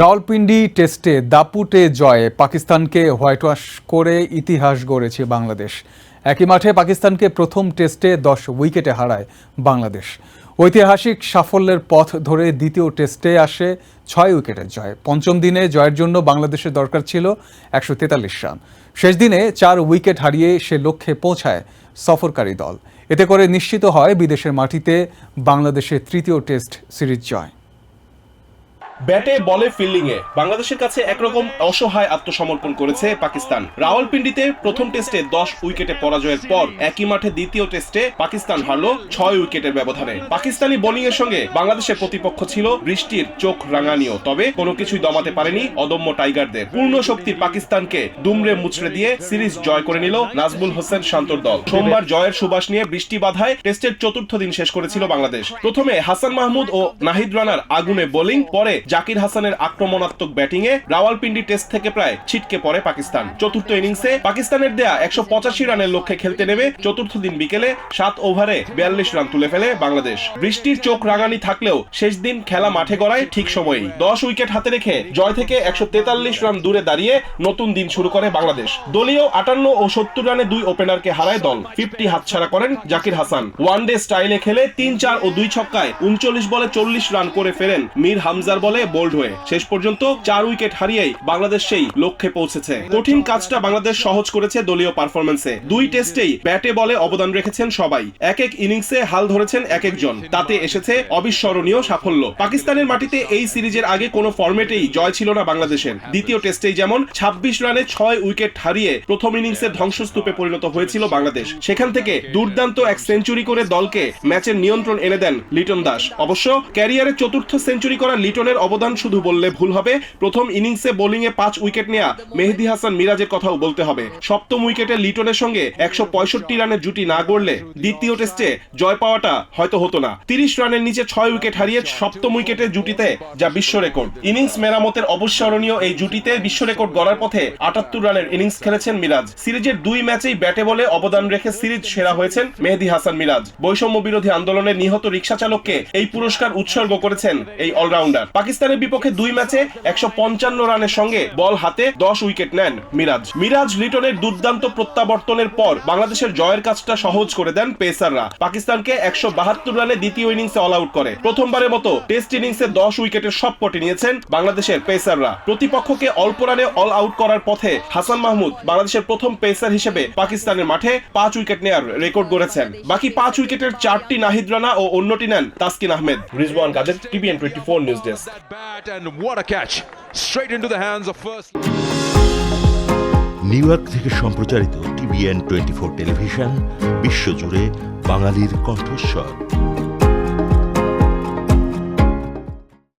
রাওয়ালপিন্ডি টেস্টে দাপুটে জয়ে পাকিস্তানকে হোয়াইট ওয়াশ করে ইতিহাস গড়েছে বাংলাদেশ। একই মাঠে পাকিস্তানকে প্রথম টেস্টে দশ উইকেটে হারায় বাংলাদেশ। ঐতিহাসিক সাফল্যের পথ ধরে দ্বিতীয় টেস্টে আসে ছয় উইকেটের জয়। পঞ্চম দিনে জয়ের জন্য বাংলাদেশের দরকার ছিল একশো তেতাল্লিশ রান। শেষ দিনে চার উইকেট হারিয়ে সে লক্ষ্যে পৌঁছায় সফরকারী দল। এতে করে নিশ্চিত হয় বিদেশের মাটিতে বাংলাদেশের তৃতীয় টেস্ট সিরিজ জয়। ব্যাটে বলে ফিল্ডিংয়ে বাংলাদেশের কাছে একরকম অসহায় আত্মসমর্পণ করেছে পাকিস্তান। রাওয়ালপিন্ডিতে প্রথম টেস্টে দশ উইকেটে পরাজয়ের পর একই মাঠে দ্বিতীয় টেস্টে পাকিস্তান হারল ছয় উইকেটের ব্যবধানে। পাকিস্তানি বোলিং এর সঙ্গে বাংলাদেশের প্রতিপক্ষ ছিল বৃষ্টির চোখ রাঙানিও, তবে কোনো কিছুই দমাতে পারেনি অদম্য টাইগারদের। পূর্ণ শক্তির পাকিস্তানকে দুমড়ে মুচড়ে দিয়ে সিরিজ জয় করে নিল নাজমুল হোসেন শান্তর দল। সোমবার জয়ের সুবাস নিয়ে বৃষ্টি বাধায় টেস্টের চতুর্থ দিন শেষ করেছিল বাংলাদেশ। প্রথমে হাসান মাহমুদ ও নাহিদ রানার আগুনে বোলিং, পরে জাকির হাসানের আক্রমণাত্মক ব্যাটিং এ রাওয়ালপিন্ডি টেস্ট থেকে প্রায় ছিটকে পড়ে পাকিস্তান। চতুর্থ ইনিংসে পাকিস্তানের দেয়া একশো পঁচাশি রানের লক্ষ্যে খেলতে নেমে চতুর্থ দিন বিকেলে সাত ওভারে বিয়াল্লিশ রান তুলে ফেলে বাংলাদেশ। বৃষ্টির চোখ রাঙানি থাকলেও শেষ দিন খেলা মাঠে গড়ায় ঠিক সময়েই। দশ উইকেট হাতে রেখে জয় থেকে একশো তেতাল্লিশ রান দূরে দাঁড়িয়ে নতুন দিন শুরু করে বাংলাদেশ। দলীয় আটান্ন ও সত্তর রানে দুই ওপেনারকে হারায় দল। ফিফটি হাতছাড়া করেন জাকির হাসান। ওয়ান ডে স্টাইলে খেলে তিন চার ও দুই ছক্কায় উনচল্লিশ বলে চল্লিশ রান করে ফেরেন মীর হামজার বলে বোল্ড হয়ে শেষ পর্যন্ত চার উইকেট হারিয়েই বাংলাদেশ সেই লক্ষ্যে পৌঁছেছে। কঠিন কাজটা বাংলাদেশ সহজ করেছে দলীয় পারফরমেন্সে দুই টেস্টেই ব্যাটে বলে অবদান রেখেছেন সবাই। এক এক ইনিংসে হাল ধরেছেন এক একজন। তাতে এসেছে অবিস্মরণীয় সাফল্য। পাকিস্তানের মাটিতে এই সিরিজের আগে কোনো ফরম্যাটেই জয় ছিল না বাংলাদেশের। দ্বিতীয় টেস্টেই যেমন ছাব্বিশ রানে ছয় উইকেট হারিয়ে প্রথম ইনিংসের ধ্বংসস্তূপে পরিণত হয়েছিল বাংলাদেশ। সেখান থেকে দুর্দান্ত এক সেঞ্চুরি করে দলকে ম্যাচের নিয়ন্ত্রণ এনে দেন লিটন দাস। অবশ্য ক্যারিয়ারে চতুর্থ সেঞ্চুরি করা লিটনের অবদান শুধু বললে ভুল হবে। প্রথম ইনিংসে বোলিং এ পাঁচ উইকেট নেয়া মেহেদি হাসান মিরাজের কথাও বলতে হবে। সপ্তম উইকেটে লিটনের সঙ্গে একশো পঁয়ষট্টি রানের জুটি না গড়লে দ্বিতীয় টেস্টে জয় পাওয়াটা হয়তো হতো না। তিরিশ রানের নিচে ছয় উইকেট হারিয়ে সপ্তম উইকেটের জুটিতে যা বিশ্ব রেকর্ড। ইনিংস মেরামতের অবিস্মরণীয় এই জুটিতে বিশ্ব রেকর্ড গড়ার পথে আটাত্তর রানের ইনিংস খেলেছেন মিরাজ। সিরিজের দুই ম্যাচেই ব্যাটে বলে অবদান রেখে সিরিজ সেরা হয়েছেন মেহেদি হাসান মিরাজ। বৈষম্য বিরোধী আন্দোলনে নিহত রিক্সা চালককে এই পুরস্কার উৎসর্গ করেছেন এই অলরাউন্ডার। পাকিস্তানের বিপক্ষে দুই ম্যাচে একশো পঞ্চান্ন রানের সঙ্গে বল হাতে দশ উইকেট নেন মিরাজ। মিরাজ লিটনের দুর্দান্ত প্রত্যাবর্তনের পর বাংলাদেশের জয়ের কাজটা সহজ করে দেন পেসাররা। পাকিস্তানকে একশো বাহাত্তর রানে দ্বিতীয় ইনিংসে অল আউট করে। প্রথমবারের মতো টেস্ট ইনিংসে দশ উইকেটের সব পটে নিয়েছেন বাংলাদেশের পেসাররা। প্রতিপক্ষকে অল্প রানে অল আউট করার পথে হাসান মাহমুদ বাংলাদেশের প্রথম পেসার হিসেবে পাকিস্তানের মাঠে পাঁচ উইকেট নেয়ার রেকর্ড গড়েছেন। বাকি পাঁচ উইকেটের চারটি নাহিদ রানা ও অন্যটি নেন Taskin Ahmed. Rizwan Kader TVN twenty four news desk bat, and what a catch. Straight into the hands of first New York থেকে সম্প্রচারিত টিভিএন টোয়েন্টি ফোর টেলিভিশন বিশ্বজুড়ে বাঙালির কণ্ঠস্বর।